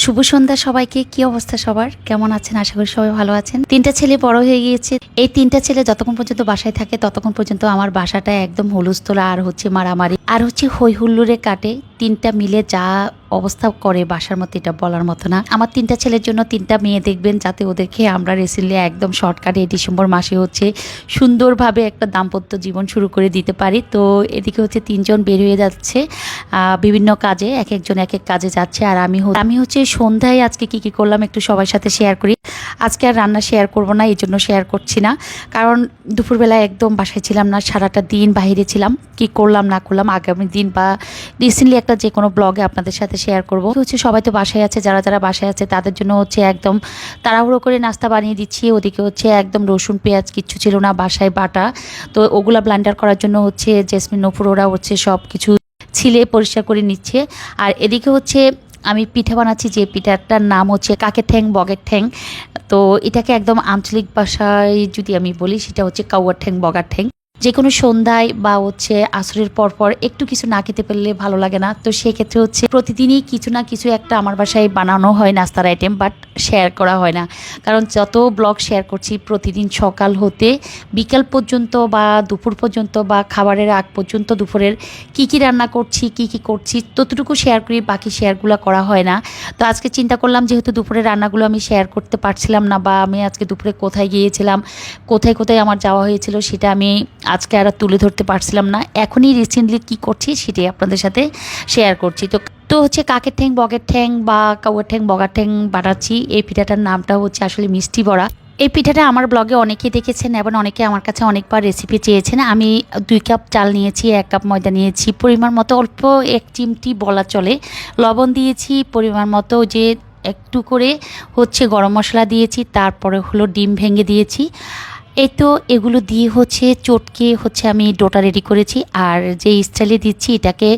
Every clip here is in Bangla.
শুভ সন্ধ্যা সবাইকে। কি অবস্থা সবার? কেমন আছেন? আশা করি সবাই ভালো আছেন। তিনটা ছেলে বড় হয়ে গিয়েছে। এই তিনটা ছেলে যতক্ষণ পর্যন্ত বাসায় থাকে, ততক্ষণ পর্যন্ত আমার বাসাটা একদম হলুস্থলা আর হচ্ছে মারামারি। আর হচ্ছে হই হুল্লুরে কাটে। তিনটা মিলে যা অবস্থা করে বাসার মতো, এটা বলার মতো না। আমার তিনটা ছেলের জন্য তিনটা মেয়ে দেখবেন, যাতে ওদেরকে আমরা রিসেন্টলি একদম শর্টকাটে ডিসেম্বর মাসে হচ্ছে সুন্দরভাবে একটা দাম্পত্য জীবন শুরু করে দিতে পারি। তো এদিকে হচ্ছে তিনজন বের হয়ে যাচ্ছে বিভিন্ন কাজে, এক একজন এক এক কাজে যাচ্ছে। আর আমি আমি হচ্ছে সন্ধ্যায় আজকে কি কি করলাম একটু সবার সাথে শেয়ার করি। আজকে আর রান্না শেয়ার করব না, এই জন্য শেয়ার করছি না। কারণ দুপুরবেলা একদম বাসায় ছিলাম না, সারাটা দিন বাইরে ছিলাম। কি করলাম, না করলাম, আগামী দিন বা রিসেন্টলি একটা যে কোনো ব্লগে আপনাদের সাথে শেয়ার করব। হচ্ছে সবাই তো বাসায় আছে, যারা যারা বাসায় আছে, তাদের জন্য হচ্ছে একদম তাড়াহুড়ো করে নাস্তা বানিয়ে দিচ্ছি। ওদিকে হচ্ছে একদম রসুন, পেঁয়াজ কিচ্ছু ছিল না, বাসায় বাটা। তো ওগুলা ব্লান্ডার করার জন্য হচ্ছে জেসমিন নপুর ওরা হচ্ছে সব কিছু ছিলে পরিষ্কার করে নিচ্ছে। আর এদিকে হচ্ছে আমি পিঠা বানাচ্ছি, যে পিঠাটার নাম হচ্ছে কাকের ঠ্যাং, বগের ঠ্যাং। তো এটাকে একদম আঞ্চলিক ভাষায় যদি আমি বলি, সেটা হচ্ছে কাউয়ার ঠ্যাং, বগার ঠ্যাং। যে কোনো সন্ধ্যায় বা হচ্ছে আসরের পর পর একটু কিছু না খেতে পারলে ভালো লাগে না। তো সেক্ষেত্রে হচ্ছে প্রতিদিনই কিছু না কিছু একটা আমার বাসায় বানানো হয় নাস্তার আইটেম বাট শেয়ার করা হয় না। কারণ যত ব্লগ শেয়ার করছি প্রতিদিন সকাল হতে বিকাল পর্যন্ত বা দুপুর পর্যন্ত বা খাবারের আগ পর্যন্ত দুপুরের কি কি রান্না করছি, কি কি করছি, ততটুকু শেয়ার করি, বাকি শেয়ারগুলো করা হয় না। তো আজকে চিন্তা করলাম যেহেতু দুপুরের রান্নাগুলো আমি শেয়ার করতে পারছিলাম না বা আমি আজকে দুপুরে কোথায় গিয়েছিলাম, কোথায় কোথায় আমার যাওয়া হয়েছিল সেটা আমি আজকে আর তুলে ধরতে পারছিলাম না। এখনই রিসেন্টলি কি করছি সেটাই আপনাদের সাথে শেয়ার করছি। তো তো হচ্ছে কাকের ঠ্যাং, বগের ঠ্যাং বা কাউয়ের ঠ্যাং, বগার ঠ্যাং বানাচ্ছি। এই পিঠাটার নামটা হচ্ছে আসলে মিষ্টি বড়া। এই পিঠাটা আমার ব্লগে অনেকেই দেখেছেন এবং অনেকে আমার কাছে অনেকবার রেসিপি চেয়েছেন। আমি দুই কাপ চাল নিয়েছি, এক কাপ ময়দা নিয়েছি। পরিমাণ মতো অল্প এক চিমটি বলা চলে। লবণ দিয়েছি, পরিমাণ মতো যে একটু করে হচ্ছে গরম মশলা দিয়েছি, তারপরে হলো ডিম ভেঙে দিয়েছি। এই তো এগুলো দিয়ে হচ্ছে চটকে হচ্ছে আমি ডোটা রেডি করেছি। আর যে স্টাইলে দিচ্ছি এটাকে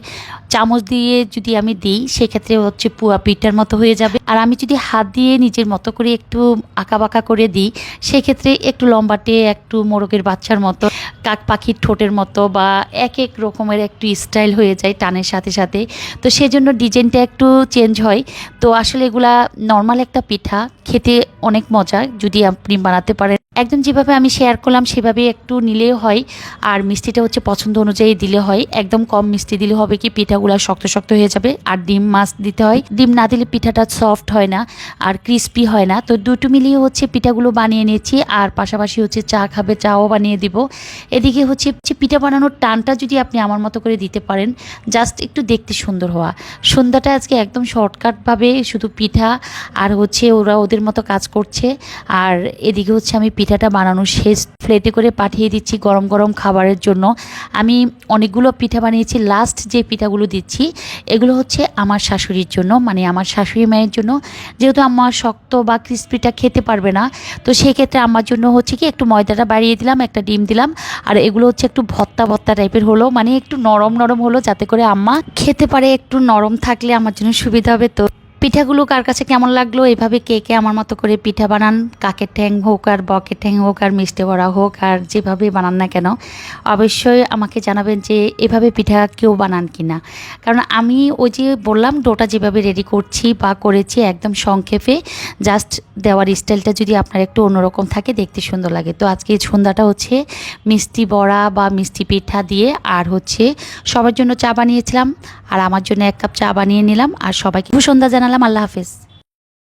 চামচ দিয়ে যদি আমি দিই, সেক্ষেত্রে হচ্ছে পুয়া পিঠার মতো হয়ে যাবে। আর আমি যদি হাত দিয়ে নিজের মতো করে একটু বাঁকা করে দিই, সেক্ষেত্রে একটু লম্বাটে একটু মোরগের বাচ্চার মতো, কাক পাখির ঠোঁটের মতো বা এক এক রকমের একটু স্টাইল হয়ে যায় টানের সাথে সাথে। তো সেজন্য ডিজাইনটা একটু চেঞ্জ হয়। তো আসলে এগুলা নর্মাল একটা পিঠা, খেতে অনেক মজা, যদি আপনি বানাতে পারেন। একদম যেভাবে আমি শেয়ার করলাম সেভাবে একটু নিলেও হয়। আর মিষ্টিটা হচ্ছে পছন্দ অনুযায়ী দিলে হয়। একদম কম মিষ্টি দিলে হবে কি, পিঠাগুলো শক্ত শক্ত হয়ে যাবে। আর ডিম মাছ দিতে হয়। ডিম না দিলে পিঠাটা সফট হয় না আর ক্রিস্পি হয় না। তো দুটো মিলিয়ে হচ্ছে পিঠাগুলো বানিয়ে নিয়েছি। আর পাশাপাশি হচ্ছে চা খাবে, চাও বানিয়ে দিব। এদিকে হচ্ছে পিঠা বানানোর টানটা যদি আপনি আমার মতো করে দিতে পারেন জাস্ট একটু দেখতে সুন্দর হওয়া। সন্ধ্যাটা আজকে একদম শর্টকাটভাবে শুধু পিঠা আর হচ্ছে ওরা ওদের মতো কাজ করছে। আর এদিকে হচ্ছে আমি পিঠাটা বানানো শেষ প্লেটে করে পাঠিয়ে দিচ্ছি গরম গরম খাবারের জন্য। আমি অনেকগুলো পিঠা বানিয়েছি। লাস্ট যে পিঠাগুলো দিচ্ছি, এগুলো হচ্ছে আমার শাশুড়ির জন্য মানে আমার শাশুড়ি মায়ের জন্য। যেহেতু আমার শক্ত বা ক্রিস্পিটা খেতে পারবে না, তো সেক্ষেত্রে আমার জন্য হচ্ছে কি, একটু ময়দাটা বাড়িয়ে দিলাম, একটা ডিম দিলাম। আর এগুলো হচ্ছে একটু ভত্তা ভত্তা টাইপের হলো মানে একটু নরম নরম হলো, যাতে করে আম্মা খেতে পারে, একটু নরম থাকলে আমার জন্য সুবিধা হবে তো। পিঠাগুলো কার কাছে কেমন লাগল? এভাবে কে কে আমার মতো করে পিঠা বানান? কাকের ঠ্যাং হোক আর বকের ঠ্যাং হোক আর মিষ্টি বড়া হোক আর যেভাবে বানান না কেন, অবশ্যই আমাকে জানাবেন যে এভাবে পিঠা কেউ বানান কি না কারণ আমি ওই যে বললাম, ডোটা যেভাবে রেডি করছি বা করেছি একদম সংক্ষেপে জাস্ট দেওয়ার স্টাইলটা যদি আপনার একটু অন্যরকম থাকে, দেখতে সুন্দর লাগে। তো আজকে সন্ধ্যাটা হচ্ছে মিষ্টি বড়া বা মিষ্টি পিঠা দিয়ে, আর হচ্ছে সবার জন্য চা বানিয়েছিলাম, আর আমার জন্য এক কাপ চা বানিয়ে নিলাম, আর সবাইকে সন্ধ্যা জানালাম আল্লাহ হাফেজ।